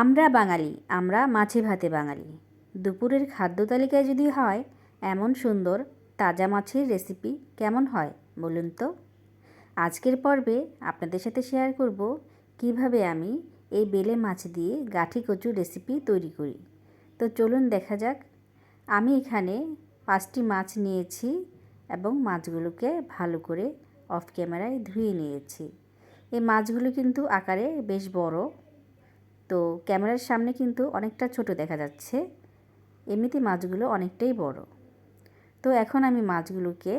আমরা বাঙালি, আমরা মাছে ভাতে বাঙালি। দুপুরের খাদ্য তালিকায় যদি হয়, এমন সুন্দর, তাজা মাছের রেসিপি কেমন হয় বলুন তো? আজকের পর্বে আপনাদের সাথে শেয়ার করব কীভাবে আমি এই বেলে মাছ দিয়ে গাঠি কচুর রেসিপি তৈরি করি। তো চলুন দেখা যাক। আমি এখানে পাঁচটি মাছ নিয়েছি এবং মাছগুলোকে ভালো করে অফ ক্যামেরায় ধুয়ে নিয়েছি। এই মাছগুলো কিন্তু আকারে বেশ বড়। তো ক্যামেরার সামনে কিন্তু অনেকটা ছোট দেখা যাচ্ছে। এমনিতে মাছগুলো অনেকটাই বড়। তো এখন আমি মাছগুলোকে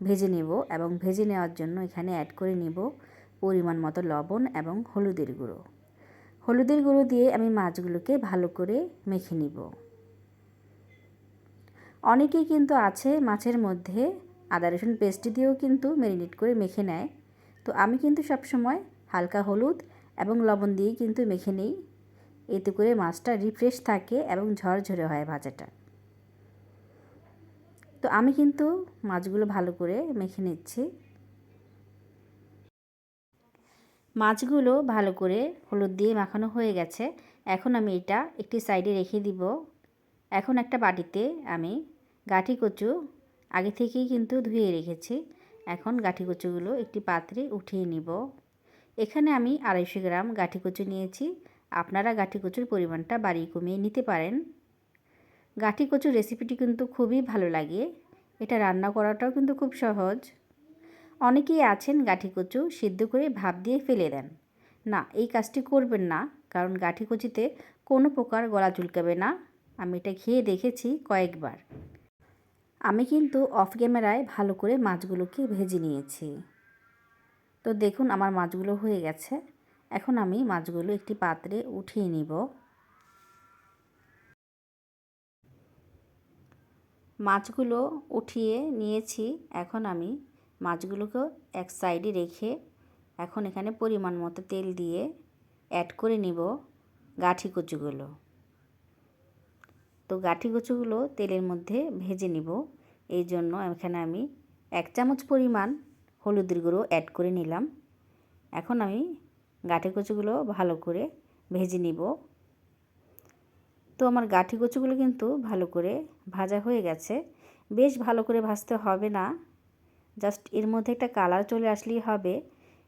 ভেজে নেব এবং ভেজে নেওয়ার জন্য এখানে অ্যাড করে নেব পরিমাণ মতো লবণ এবং হলুদের গুঁড়ো। হলুদের গুঁড়ো দিয়ে আমি মাছগুলোকে ভালো করে মেখে নিব। অনেকেই কিন্তু আছে মাছের মধ্যে আদা, রসুন, পেস্ট দিয়েও কিন্তু ম্যারিনেট করে মেখে নেয়। তো আমি কিন্তু সবসময় হালকা হলুদ এবং লবণ দিয়ে কিন্তু মেখে নিই। এতে করে মাছটা রিফ্রেশ থাকে এবং ঝরঝরে হয় ভাজাটা। তো আমি কিন্তু মাছগুলো ভালো করে মেখে নিচ্ছি। মাছগুলো ভালো করে হলুদ দিয়ে মাখানো হয়ে গেছে। এখন আমি এটা একটি সাইডে রেখে দিব। এখন একটা বাটিতে আমি গাঠি কচু আগে থেকেই কিন্তু ধুয়ে রেখেছি। এখন গাঠি কচুগুলো একটি পাত্রে উঠিয়ে নিব। এখানে আমি আড়াইশো গ্রাম গাঠি কচু নিয়েছি। আপনারা গাঠি কচুর পরিমাণটা বাড়িয়ে কমিয়ে নিতে পারেন। গাঠি কচুর রেসিপিটি কিন্তু খুবই ভালো লাগে। এটা রান্না করাটাও কিন্তু খুব সহজ। অনেকেই আছেন গাঠি কচু সিদ্ধ করে ভাপ দিয়ে ফেলে দেন। না, এই কাজটি করবেন না, কারণ গাঠি কচিতে কোনো প্রকার গলা চুলকাবে না। আমি এটা খেয়ে দেখেছি কয়েকবার। আমি কিন্তু অফ ক্যামেরায় ভালো করে মাছগুলোকে ভেজে নিয়েছি। তো দেখুন আমার মাছগুলো হয়ে গেছে। এখন আমি মাছগুলো একটি পাত্রে উঠিয়ে নিব। মাছগুলো উঠিয়ে নিয়েছি। এখন আমি মাছগুলোকে এক সাইডে রেখে এখন এখানে পরিমাণ মতো তেল দিয়ে অ্যাড করে নিব গাঠি কচুগুলো। তো গাঠি কচুগুলো তেলের মধ্যে ভেজে নিব। এই জন্য এখানে আমি এক চামচ পরিমাণ হলুদের গুঁড়ো অ্যাড করে নিলাম। এখন আমি গাঠি কচুগুলো ভালো করে ভেজে নিব। তো আমার গাঠি কচুগুলো কিন্তু ভালো করে ভাজা হয়ে গেছে। বেশ ভালো করে ভাজতে হবে না। জাস্ট এর মধ্যে একটা কালার চলে আসলেই হবে।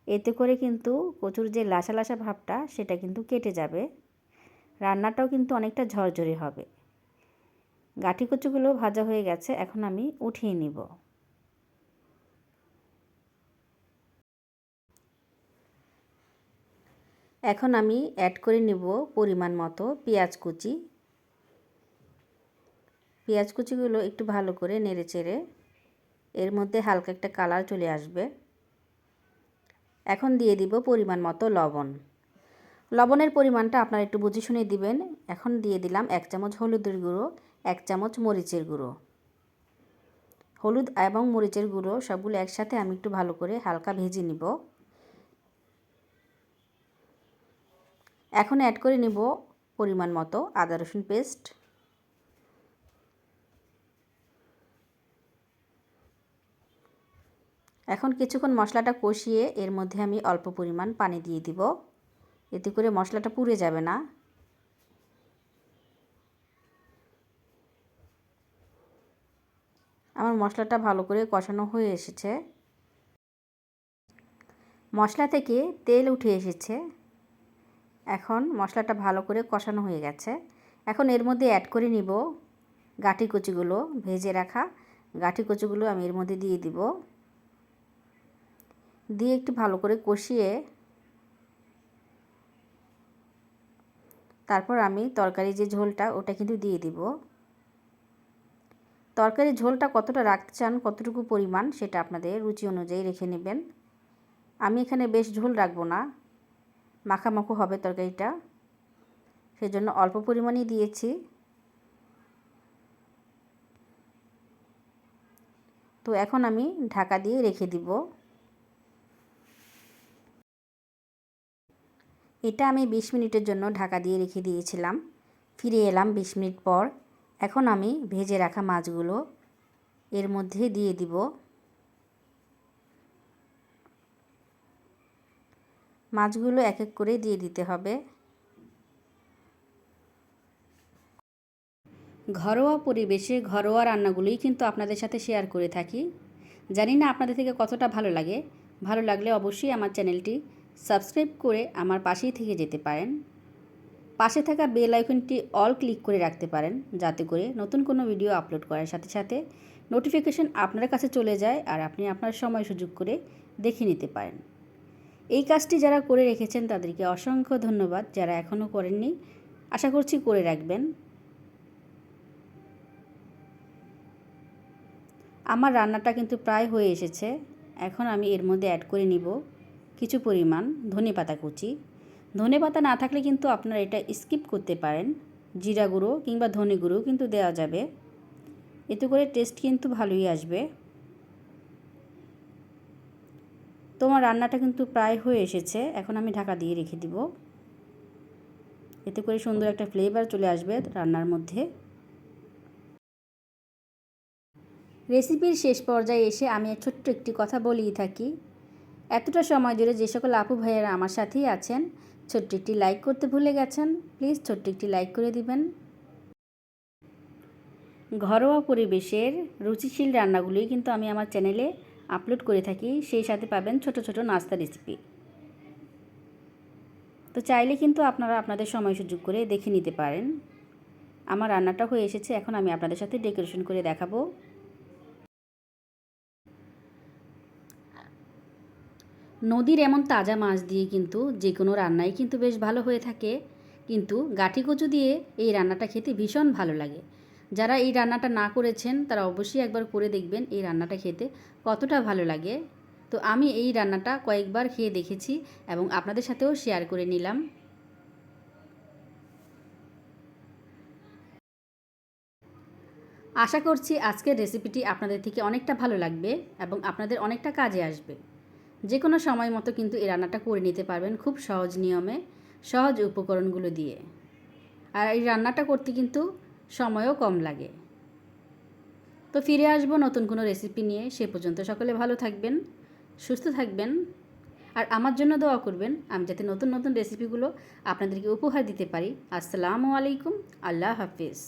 এতে করে কিন্তু কচুর যে লাসা লাসা ভাবটা, সেটা কিন্তু কেটে যাবে। রান্নাটাও কিন্তু অনেকটা ঝরঝরে হবে। গাঠি কচুগুলো ভাজা হয়ে গেছে, এখন আমি উঠিয়ে নিব। এখন আমি অ্যাড করে নেব পরিমাণ মতো পেঁয়াজ কুচি। পেঁয়াজ কুচিগুলো একটু ভালো করে নেড়ে চেড়ে এর মধ্যে হালকা একটা কালার চলে আসবে। এখন দিয়ে দিব পরিমাণ মতো লবণ। লবণের পরিমাণটা আপনারা একটু বুঝে শুনে দিবেন। এখন দিয়ে দিলাম এক চামচ হলুদের গুঁড়ো, এক চামচ মরিচের গুঁড়ো। হলুদ এবং মরিচের গুঁড়ো সবগুলো একসাথে আমি একটু ভালো করে হালকা ভেজে নিব। এখন অ্যাড করে নেব পরিমাণ মতো আদা, রসুন পেস্ট এখন কিছুক্ষণ মশলাটা কষিয়ে এর মধ্যে আমি অল্প পরিমাণ পানি দিয়ে দিব। এতে করে মশলাটা পুড়ে যাবে না। আমার মশলাটা ভালো করে কষানো হয়ে এসেছে। মশলা থেকে তেল উঠে এসেছে। এখন মশলাটা ভালো করে কষানো হয়ে গেছে। এখন এর মধ্যে অ্যাড করে নিব গাঠি কচিগুলো, ভেজে রাখা গাঠি কচিগুলো আমি এর মধ্যে দিয়ে দিব। দিয়ে একটু ভালো করে কষিয়ে তারপর আমি তরকারি যে ঝোলটা ওটা কিন্তু দিয়ে দিব। তরকারি ঝোলটা কতটা রাখতে চান কতটুকু পরিমাণ সেটা আপনাদের রুচি অনুযায়ী রেখে নেবেন। আমি এখানে বেশ ঝোল রাখব না। মাখামাখো হবে তরকারিটা। সেজন্য অল্প পরিমাণই দিয়েছি। তো এখন আমি ঢাকা দিয়ে রেখে দিব। এটা আমি বিশ মিনিটের জন্য ঢাকা দিয়ে রেখে দিয়েছিলাম। ফিরে এলাম বিশ মিনিট পর। এখন আমি ভেজে রাখা মাছগুলো এর মধ্যে দিয়ে দিব। মাছগুলো এক এক করে দিয়ে দিতে হবে। ঘরোয়া পরিবেশে ঘরোয়া রান্নাগুলোই কিন্তু আপনাদের সাথে শেয়ার করে থাকি। জানি না আপনাদের থেকে কতটা ভালো লাগে। ভালো লাগলে অবশ্যই আমার চ্যানেলটি সাবস্ক্রাইব করে আমার পাশেই থেকে যেতে পারেন। পাশে থাকা বেল আইকনটি অল ক্লিক করে রাখতে পারেন, যাতে করে নতুন কোনো ভিডিও আপলোড করার সাথে সাথে নোটিফিকেশন আপনার কাছে চলে যায় আর আপনি আপনার সময় সুযোগ করে দেখে নিতে পারেন। এই কাজটি যারা করে রেখেছেন তাদেরকে অসংখ্য ধন্যবাদ যারা এখনও করেননি। আশা করছি করে রাখবেন। আমার রান্নাটা কিন্তু প্রায় হয়ে এসেছে। এখন আমি এর মধ্যে অ্যাড করে নিব কিছু পরিমাণ ধনে পাতা কুচি। ধনে পাতা না থাকলে কিন্তু আপনারা এটা স্কিপ করতে পারেন। জিরা গুঁড়ো কিংবা ধনে গুঁড়ো কিন্তু দেওয়া যাবে। এতে করে টেস্ট কিন্তু ভালোই আসবে। তোমার রান্নাটা কিন্তু প্রায় হয়ে এসেছে। এখন আমি ঢাকা দিয়ে রেখে দিব। এতে করে সুন্দর একটা ফ্লেভার চলে আসবে রান্নার মধ্যে। রেসিপির শেষ পর্যায়ে এসে আমি ছোট্ট একটি কথা বলিয়ে থাকি। এতটা সময় ধরে যে সকল আপু ভাইয়েরা আমার সাথেই আছেন, ছোট্ট একটি লাইক করতে ভুলে গেছেন প্লিজ ছোট্ট একটি লাইক করে দিবেন। ঘরোয়া পরিবেশের রুচিশীল রান্নাগুলোই কিন্তু আমি আমার চ্যানেলে আপলোড করে থাকি, সেই সাথে পাবেন ছোট ছোট নাস্তা রেসিপি তো চাইলে কিন্তু আপনারা আপনাদের সময় সুযোগ করে দেখে নিতে পারেন। আমার রান্নাটা হয়ে এসেছে, এখন আমি আপনাদের সাথে ডেকোরেশন করে দেখাবো। নদীর এমন তাজা মাছ দিয়ে কিন্তু যে কোনো রান্নাই কিন্তু বেশ ভালো হয়ে থাকে। কিন্তু গাঠি কচু দিয়ে এই রান্নাটা খেতে ভীষণ ভালো লাগে। যারা এই রান্নাটা না করেছেন, তারা অবশ্যই একবার করে দেখবেন এই রান্নাটা খেতে কতটা ভালো লাগে। তো আমি এই রান্নাটা কয়েকবার খেয়ে দেখেছি এবং আপনাদের সাথেও শেয়ার করে নিলাম। আশা করছি আজকের রেসিপিটি আপনাদের থেকে অনেকটা ভালো লাগবে এবং আপনাদের অনেকটা কাজে আসবে। যে কোনো সময় মতো কিন্তু এই রান্নাটা করে নিতে পারবেন খুব সহজ নিয়মে, সহজ উপকরণগুলো দিয়ে। আর এই রান্নাটা করতে কিন্তু সময়ও কম লাগে। তো ফিরে আসব নতুন কোনো রেসিপি নিয়ে। সে পর্যন্ত সকলে ভালো থাকবেন, সুস্থ থাকবেন, আর আমার জন্য দোয়া করবেন আমি যাতে নতুন নতুন রেসিপিগুলো আপনাদেরকে উপহার দিতে পারি। আসসালামু আলাইকুম, আল্লাহ হাফিজ।